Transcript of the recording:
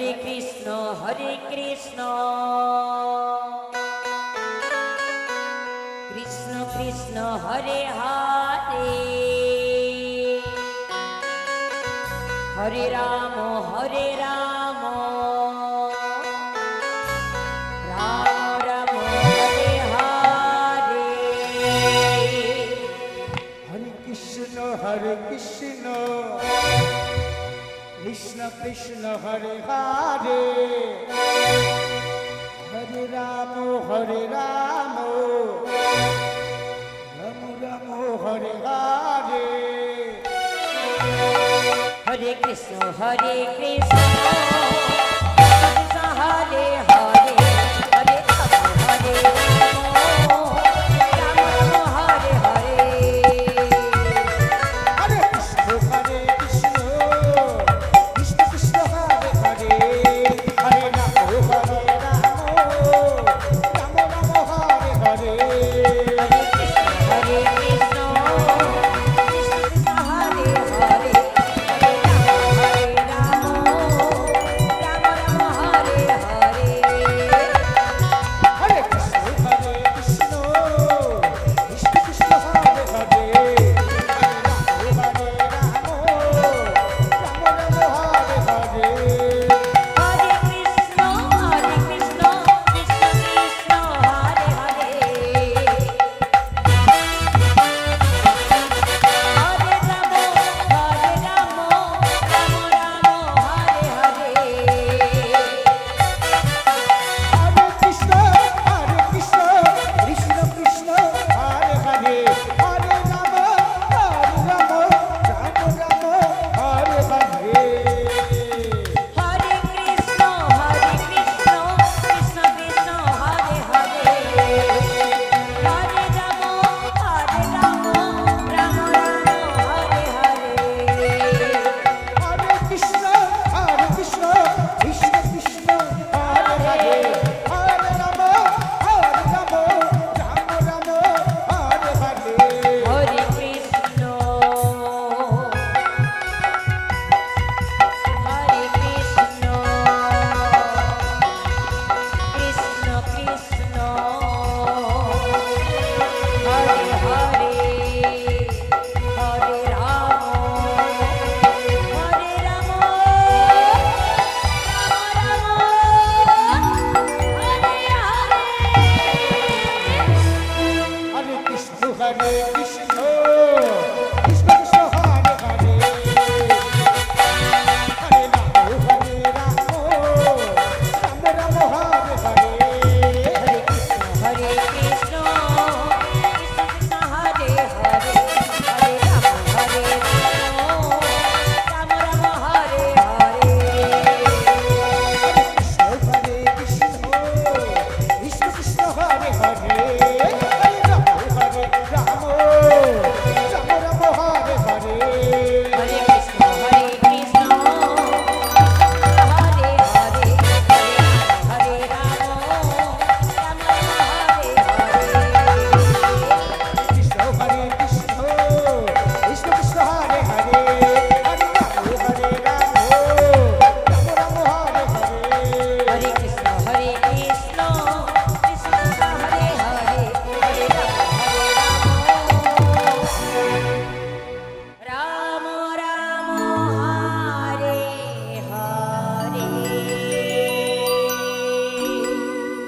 Hare Krishna Hare Krishna. Krishna Krishna, Hare Hare Hare Ram Hare Ram. Ram Ram, Hare Hare. Hare Krishna Hare Krishna Krishna Krishna Hare Hare Hare Ram Hare Ram Ram Ram Hare Hare